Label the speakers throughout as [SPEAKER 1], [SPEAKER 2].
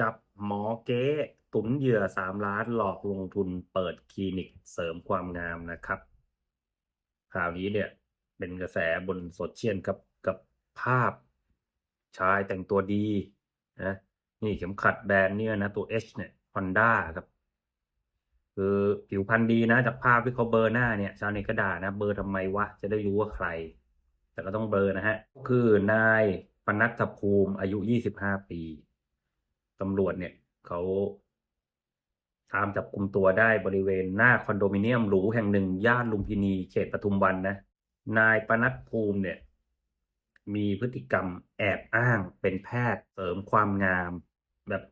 [SPEAKER 1] จับหมอเก๊ตุนเหยื่อสามล้านหลอกลงทุนเปิดคลินิกเสริมความงามนะครับข่าวนี้เนี่ยเป็นกระแสบนโซเชียลกับกับภาพชายแต่งตัวดีนะนี่เข็มขัดแบรนด์เนี่ยนะตัว H เนี่ย Honda ครับ คือผิวพรรณดีนะ จากภาพที่เขาเบอร์หน้าเนี่ย ชาวเน็ตก็ด่านะ เบอร์ทำไมวะ จะได้รู้ว่าใคร แต่ก็ต้องเบลอนะฮะ คือนายปนัทภูมิอายุ 25 ปี ตำรวจเนี่ยเขาตามจับกลุ่มตัวได้บริเวณหน้าคอนโดมิเนียมหรูแห่งหนึ่ง ย่านลุมพินีเขตปทุมวันนะ นายปนัทภูมิเนี่ย มีพฤติกรรมแอบอ้างเป็นแพทย์เสริมความงาม แบบ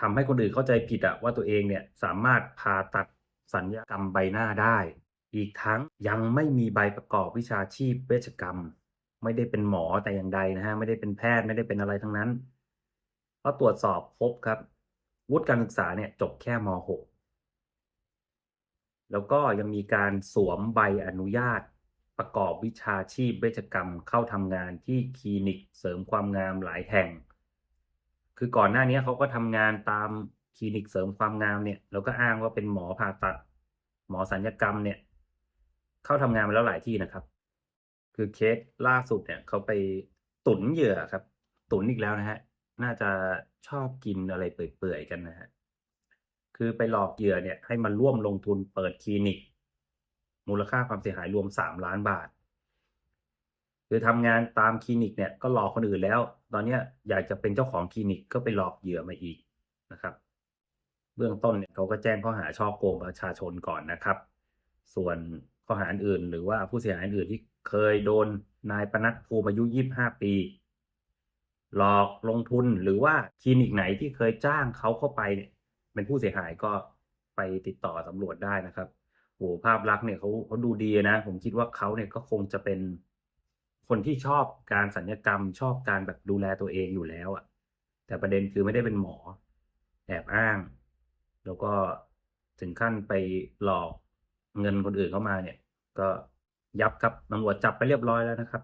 [SPEAKER 1] ทำให้คนอื่นเข้าใจผิดอะว่าตัวเองเนี่ยสามารถผ่าตัดสัญญกรรมใบหน้าได้ อีกทั้งยังไม่มีใบประกอบวิชาชีพเวชกรรม ไม่ได้เป็นหมอแต่อย่างใดนะฮะ ไม่ได้เป็นแพทย์ไม่ได้เป็นอะไรทั้งนั้น ราะตรวจสอบพบครับ วุฒิการศึกษาเนี่ยจบแค่ม .6 แล้วก็ยังมีการสวมใบอนุญาตประกอบวิชาชีพเวชกรรมเข้าทำงานที่คลินิกเสริมความงามหลายแห่ง คือก่อนหน้านี้เขาก็ทำงานตามคลินิกเสริมความงามเนี่ยแล้วก็อ้างว่าเป็นหมอผ่าตัด หมอสัญญกรรมเนี่ย เข้าทำงานมาแล้วหลายที่นะครับ คือเคสล่าสุดเนี่ยเขาไปตุนเหยื่อครับ ตุนอีกแล้วนะฮะ น่าจะชอบกินอะไรเปื่อยๆกันนะฮะ คือไปหลอกเหยื่อเนี่ยให้มันร่วมลงทุนเปิดคลินิก มูลค่าความเสียหายรวมสามล้านบาท คือทำงานตามคลินิกเนี่ยก็หลอกคนอื่นแล้ว ตอนนี้อยากจะเป็นเจ้าของคลินิกก็ไปหลอกเหยื่อมาอีกนะครับ เบื้องต้นเนี่ยเขาก็แจ้งข้อหาช่อโกงประชาชนก่อนนะครับ ส่วนข้อหาอื่น หรือว่าผู้เสียหายอื่นที่เคยโดนนายปนัดภูมิอายุ 25 ปี หลอกลงทุนหรือว่าคลินิกไหนที่เคยจ้างเขาเข้าไปเนี่ยเป็นผู้เสียหายก็ไปติดต่อตำรวจได้นะครับโหภาพลักษณ์เนี่ยเขาเขาดูดีนะ ผมคิดว่าเขาเนี่ยก็คงจะเป็นคนที่ชอบการสัญญกรรม ชอบการแบบดูแลตัวเองอยู่แล้วอะ่ะ แต่ประเด็นคือไม่ได้เป็นหมอ แอบอ้าง แล้วก็ถึงขั้นไปหลอกเงินคนอื่นเข้ามาเนี่ย ก็ยับครับตำรวจจับไปเรียบร้อยแล้วนะครับ